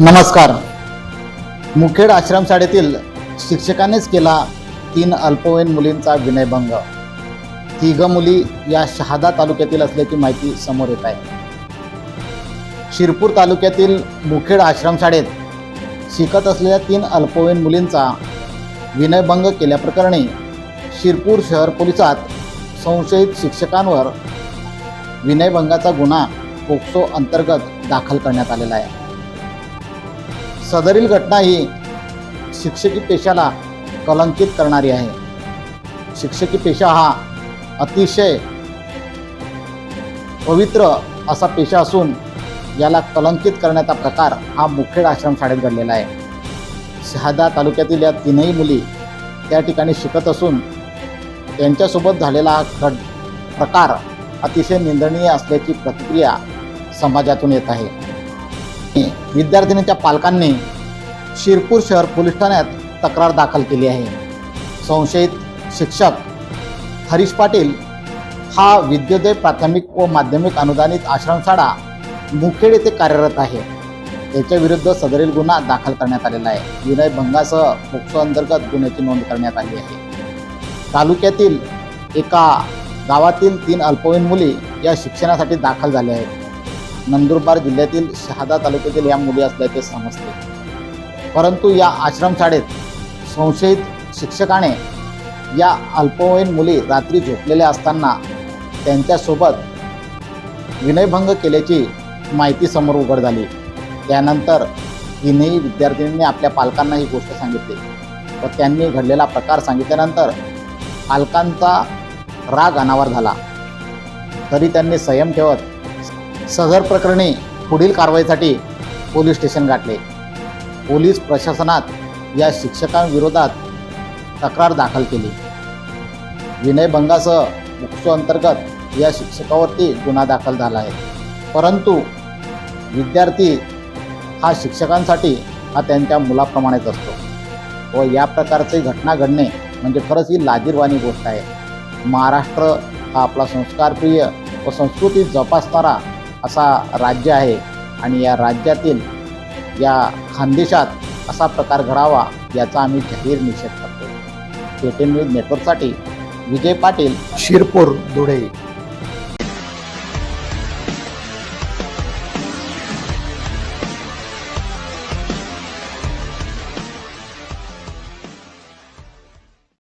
नमस्कार. मुखेड आश्रमशाळेतील शिक्षकानेच केला तीन अल्पवयीन मुलींचा विनयभंग. तिघ मुली या शहादा तालुक्यातील असल्याची माहिती समोर येत आहे. शिरपूर तालुक्यातील मुखेड आश्रमशाळेत शिकत असलेल्या तीन अल्पवयीन मुलींचा विनयभंग केल्याप्रकरणी शिरपूर शहर पोलिसात संशयित शिक्षकांवर विनयभंगाचा गुन्हा पोक्सो अंतर्गत दाखल करण्यात आलेला आहे. सदरील घटना ही शिक्षकी पेशाला कलंकित करणारी आहे. शिक्षकी पेशा हा अतिशय पवित्र असा पेशा असून याला कलंकित करण्याचा प्रकार हा मुखेड आश्रमशाळेत घडलेला आहे. शहादा तालुक्यातील या तीनही मुली त्या ठिकाणी शिकत असून त्यांच्यासोबत झालेला हा प्रकार अतिशय निंदनीय असल्याची प्रतिक्रिया समाजातून येत आहे. विद्यार्थिनीच्या पालकांनी शिरपूर शहर पोलीस ठाण्यात तक्रार दाखल केली आहे. संशयित शिक्षक हरीश पाटील हा विद्योदय प्राथमिक व माध्यमिक अनुदानित आश्रमशाळा मुखेड येथे कार्यरत आहे. याच्याविरुद्ध सदरील गुन्हा दाखल करण्यात आलेला आहे. विनयभंगासह पोक्सो अंतर्गत गुन्ह्याची नोंद करण्यात आली आहे. तालुक्यातील एका गावातील तीन अल्पवयीन मुली या शिक्षणासाठी दाखल झाल्या आहेत. नंदुरबार जिल्ह्यातील शहादा तालुक्यातील या मुली असल्याचे समजते. परंतु या आश्रमशाळेत संशयित शिक्षकाने या अल्पवयीन मुली रात्री झोपलेल्या असताना त्यांच्यासोबत विनयभंग केल्याची माहिती समोर उघड झाली. त्यानंतर तीनही विद्यार्थिनींनी आपल्या पालकांना ही गोष्ट सांगितली व त्यांनी घडलेला प्रकार सांगितल्यानंतर पालकांचा राग अनावर झाला. तरी त्यांनी संयम ठेवत सदर प्रकरणी पुढील कारवाईसाठी पोलीस स्टेशन गाठले. पोलीस प्रशासनात या शिक्षकांविरोधात तक्रार दाखल केली. विनयभंगासह मुक्सो अंतर्गत या शिक्षकावरती गुन्हा दाखल झाला आहे. परंतु विद्यार्थी हा शिक्षकांसाठी हा त्यांच्या मुलाप्रमाणेच असतो व या प्रकारची घटना घडणे म्हणजे खरंच ही लाजीरवाणी गोष्ट आहे. महाराष्ट्र हा आपला संस्कारप्रिय व संस्कृती जोपासणारा असा राज्य आहे आणि या राज्यातील या खानदेशात असा प्रकार घडावा याचा आम्ही जाहीर निषेध करतो केटीएन न्यूज नेटवर्कसाठी विजय पाटील शिरपूर धुळे.